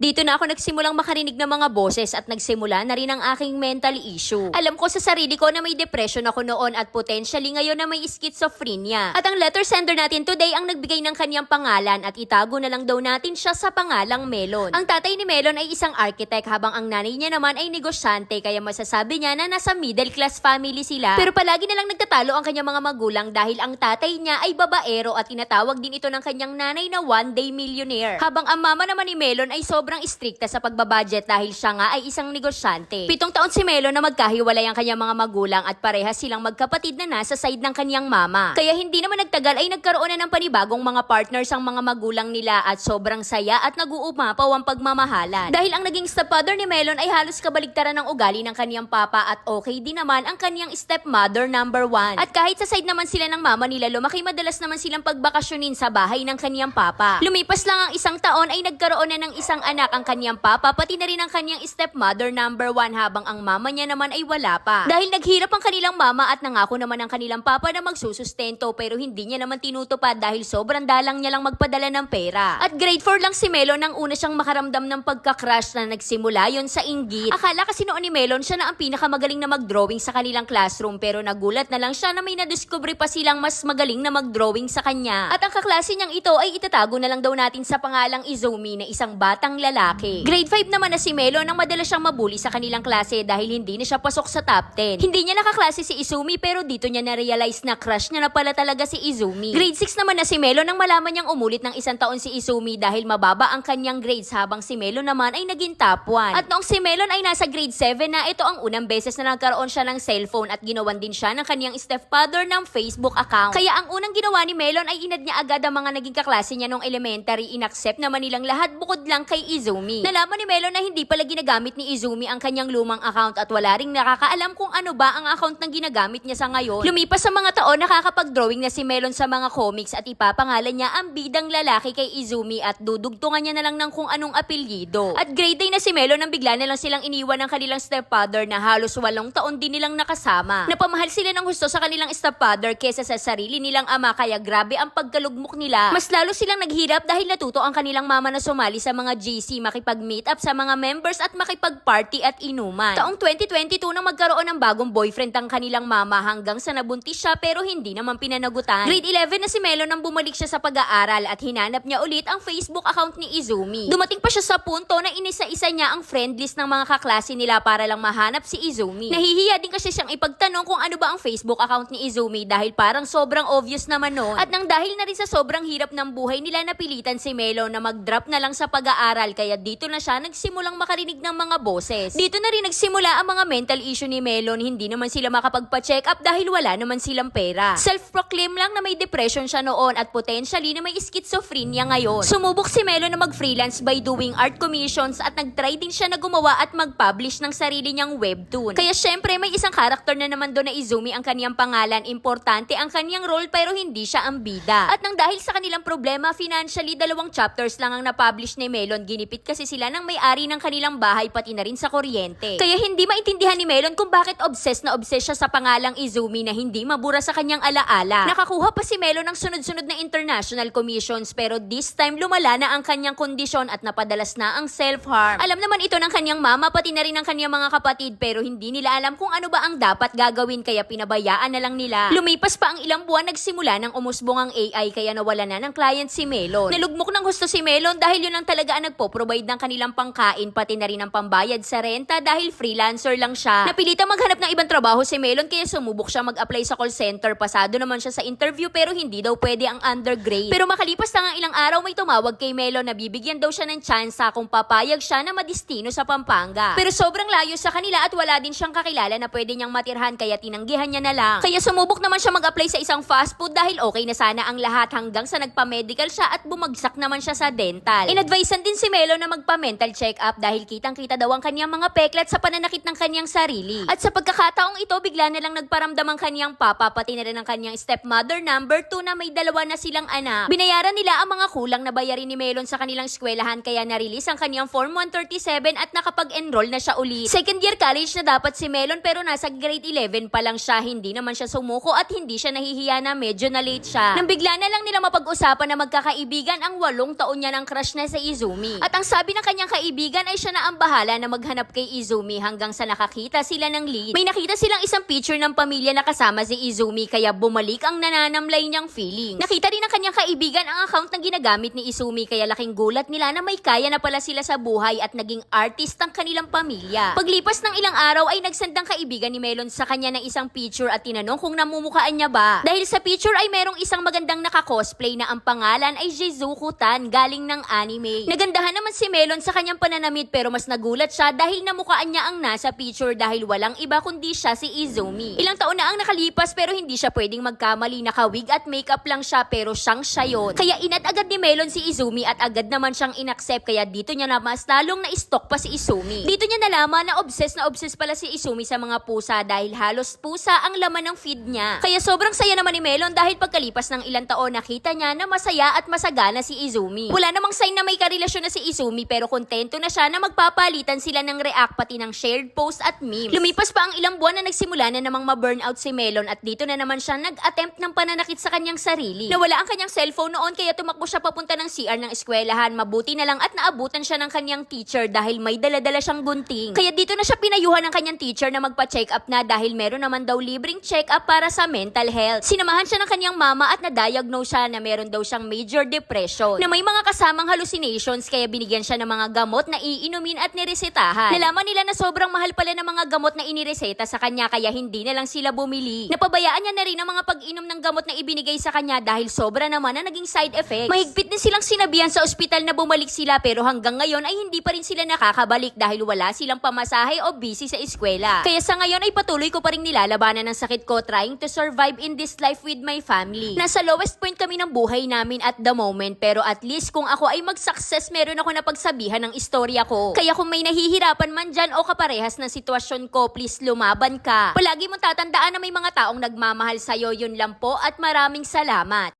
Dito na ako nagsimulang makarinig ng mga boses at nagsimula na rin ang aking mental issue. Alam ko sa sarili ko na may depression ako noon at potentially ngayon na may schizophrenia. At ang letter sender natin today ang nagbigay ng kanyang pangalan at itago na lang daw natin siya sa pangalang Melon. Ang tatay ni Melon ay isang architect habang ang nanay niya naman ay negosyante kaya masasabi niya na nasa middle class family sila. Pero palagi na lang nagtatalo ang kanyang mga magulang dahil ang tatay niya ay babaero at tinatawag din ito ng kanyang nanay na one day millionaire. Habang ang mama naman ni Melon ay sobrang istrikta sa pagbabudget dahil siya nga ay isang negosyante. Pitong taon si Melon na magkahiwalay ang kanyang mga magulang at parehas silang magkapatid na nasa side ng kanyang mama. Kaya hindi naman nagtagal ay nagkaroon na ng panibagong mga partners ang mga magulang nila at sobrang saya at nag-uumapaw ang pagmamahalan. Dahil ang naging stepfather ni Melon ay halos kabaligtaran ng ugali ng kanyang papa at okay din naman ang kanyang stepmother number one. At kahit sa side naman sila ng mama nila, lumaki madalas naman silang pagbakasyonin sa bahay ng kanyang papa. Lumipas lang ang isang taon ay nagkaroon na ng isang anak ang kanyang papa, pati na rin ang kanyang stepmother number one habang ang mama niya naman ay wala pa. Dahil naghirap ang kanilang mama at nangako naman ang kanilang papa na magsusustento pero hindi niya naman tinutupad dahil sobrang dalang niya lang magpadala ng pera. At grade 4 lang si Melon nang una siyang makaramdam ng pagka-crush na nagsimula yon sa inggit. Akala kasi noon ni Melon siya na ang pinakamagaling na mag-drawing sa kanilang classroom pero nagulat na lang siya na may nadiscover pa silang mas magaling na mag-drawing sa kanya. At ang kaklase niyang ito ay itatago na lang daw natin sa pangalang Izumi na isang batang lalaki. Grade 5 naman na si Melon nang madalas siyang mabuli sa kanilang klase dahil hindi na siya pasok sa top 10. Hindi niya nakaklase si Izumi pero dito niya na-realize na crush niya na pala talaga si Izumi. Grade 6 naman na si Melon nang malaman niyang umulit ng isang taon si Izumi dahil mababa ang kanyang grades habang si Melon naman ay naging top 1. At noong si Melon ay nasa grade 7 na ito ang unang beses na nagkaroon siya ng cellphone at ginawan din siya ng kanyang stepfather ng Facebook account. Kaya ang unang ginawa ni Melon ay inad niya agad ang mga naging kaklase niya nung elementary. Inaccept naman nilang lahat bukod lang kay Izumi. Nalaman ni Melon na hindi pala ginagamit ni Izumi ang kanyang lumang account at wala ring nakakaalam kung ano ba ang account na ginagamit niya sa ngayon. Lumipas sa mga taon, nakakapag-drawing na si Melon sa mga comics at ipapangalan niya ang bidang lalaki kay Izumi at dudugtungan niya na lang ng kung anong apelyido. At grade day na si Melon nang bigla na lang silang iniwan ng kanilang stepfather na halos walong taon din nilang nakasama. Napamahal sila ng gusto sa kanilang stepfather kesa sa sarili nilang ama kaya grabe ang pagkalugmok nila. Mas lalo silang naghirap dahil natuto ang kanilang mama na sumali sa mga GC, makipag-meet up sa mga members at makipag-party at inuman. Taong 2022 nang magkaroon ng bagong boyfriend ang kanilang mama hanggang sa nabuntis siya pero hindi naman pinanagutan. Grade 11 na si Melon nang bumalik siya sa pag-aaral at hinanap niya ulit ang Facebook account ni Izumi. Dumating pa siya sa punto na inisa-isa niya ang friend list ng mga kaklase nila para lang mahanap si Izumi. Nahihiya din kasi siyang ipagtanong kung ano ba ang Facebook account ni Izumi dahil parang sobrang obvious naman noon. At nang dahil na rin sa sobrang hirap ng buhay nila napilitan si Melo na mag-drop na lang sa pag-aaral kaya dito na siya nagsimulang makarinig ng mga boses. Dito na rin nagsimula ang mga mental issue ni Melon, hindi naman sila makapagpa-check up dahil wala naman silang pera. Self-proclaim lang na may depression siya noon at potentially na may schizophrenia ngayon. Sumubok si Melon na mag-freelance by doing art commissions at nag-try din siya na gumawa at mag-publish ng sarili niyang webtoon. Kaya syempre may isang karakter na naman doon na Izumi ang kaniyang pangalan. Importante ang kaniyang role pero hindi siya ang bida. At nang dahil sa kanilang problema financially, dalawang chapters lang ang na-publish ni Melon. Ginipit kasi sila ng may-ari ng kanilang bahay pati na rin sa kuryente. Kaya hindi maintindihan ni Melon kung bakit obsessed na obsessed siya sa pangalang Izumi na hindi mabura sa kanyang alaala. Nakakuha pa si Melon ng sunod-sunod na international commissions pero this time lumala na ang kanyang kondisyon at napadalas na ang self-harm. Alam naman ito ng kanyang mama pati na rin ng kanyang mga kapatid pero hindi nila alam kung ano ba ang dapat gagawin kaya pinabayaan na lang nila. Lumipas pa ang ilang buwan nagsimula ng umusbong ang AI kaya nawala na ng client si Melon. Nalugmok ng gusto si Melon dahil yun ang talaga ang nagpo-provide ng kanilang pangkain pati na rin ang pambayad sa renta dahil freelancer lang siya. Napilitang maghanap ng ibang trabaho si Melon kaya sumubok siya mag-apply sa call center. Pasado naman siya sa interview pero hindi daw pwede ang undergrade. Pero makalipas lang ang ilang araw may tumawag kay Melon na bibigyan daw siya ng tsansa kung papayag siya na madistino sa Pampanga. Pero sobrang layo sa kanila at wala din siyang kakilala na pwede niyang matirhan kaya tinanggihan niya na lang. Kaya sumubok naman siya mag-apply sa isang fast food dahil okay na sana ang lahat hanggang sa nagpa-medical siya at bumagsak naman siya sa dental. Inadvisean din si Melo na magpa-mental check-up dahil kitang-kita daw ang kanyang mga peklat sa pananakit ng kanyang sarili. At sa pagkakataong ito, bigla na lang nagparamdam ang kanyang papa pati na rin ang kanyang stepmother number 2 na may dalawa na silang anak. Binayaran nila ang mga kulang na bayarin ni Melon sa kanilang eskwelahan kaya na-release ang kanyang Form 137 at nakapag-enroll na siya ulit. Second year college na dapat si Melon pero nasa grade 11 pa lang siya. Hindi naman siya sumuko at hindi siya nahihiya na medyo na late siya. Nang bigla na lang nila mapag-usapan na magkakaibigan ang walong taon niya ng crush na sa Izumi. At At ang sabi ng kanyang kaibigan ay siya na ang bahala na maghanap kay Izumi hanggang sa nakakita sila ng lead. May nakita silang isang picture ng pamilya na kasama si Izumi kaya bumalik ang nananamlay niyang feelings. Nakita rin ng kanyang kaibigan ang account na ginagamit ni Izumi kaya laking gulat nila na may kaya na pala sila sa buhay at naging artist ang kanilang pamilya. Paglipas ng ilang araw ay nagsend ang kaibigan ni Melon sa kanya ng isang picture at tinanong kung namumukhaan niya ba. Dahil sa picture ay merong isang magandang naka-cosplay na ang pangalan ay Jizuku Tan galing ng anime. Nagandahan naman si Melon sa kanyang pananamit pero mas nagulat siya dahil namukhaan niya ang nasa picture dahil walang iba kundi siya si Izumi. Ilang taon na ang nakalipas pero hindi siya pwedeng magkamali. Nakawig at makeup lang siya pero siyang siya yun. Kaya inat agad ni Melon si Izumi at agad naman siyang inaccept kaya dito niya na mas lalong na-stalk pa si Izumi. Dito niya nalaman na obsessed na obsessed pala si Izumi sa mga pusa dahil halos pusa ang laman ng feed niya. Kaya sobrang saya naman ni Melon dahil pagkalipas ng ilang taon nakita niya na masaya at masagana si Izumi. Wala namang sign na may karelasyon na si Izumi pero kontento na siya na magpapalitan sila ng react pati ng shared post at memes. Lumipas pa ang ilang buwan na nagsimula na namang ma-burnout si Melon at dito na naman siya nag-attempt ng pananakit sa kanyang sarili. Nawala ang kanyang cellphone noon kaya tumakbo siya papunta ng CR ng eskwelahan. Mabuti na lang at naabutan siya ng kanyang teacher dahil may daladala siyang gunting. Kaya dito na siya pinayuhan ng kanyang teacher na magpa-check up na dahil meron naman daw libreng check up para sa mental health. Sinamahan siya ng kanyang mama at na-diagnose siya na meron daw siyang major depression na may mga kasamang hallucinations kaya binigyan siya ng mga gamot na iinumin at niresetahan. Nalaman nila na sobrang mahal pala ng mga gamot na inireseta sa kanya kaya hindi na lang sila bumili. Napabayaan niya na rin ang mga pag-inom ng gamot na ibinigay sa kanya dahil sobra naman na naging side effects. Mahigpit din silang sinabihan sa ospital na bumalik sila pero hanggang ngayon ay hindi pa rin sila nakakabalik dahil wala silang pamasahe o busy sa eskwela. Kaya sa ngayon ay patuloy ko pa rin nilalabanan ng sakit ko trying to survive in this life with my family. Nasa lowest point kami ng buhay namin at the moment pero at least kung ako ay mag-success meron ako na pagsabihan ng istorya ko. Kaya kung may nahihirapan man dyan o kaparehas ng sitwasyon ko, please lumaban ka. Palagi mong tatandaan na may mga taong nagmamahal sa'yo, yun lang po at maraming salamat.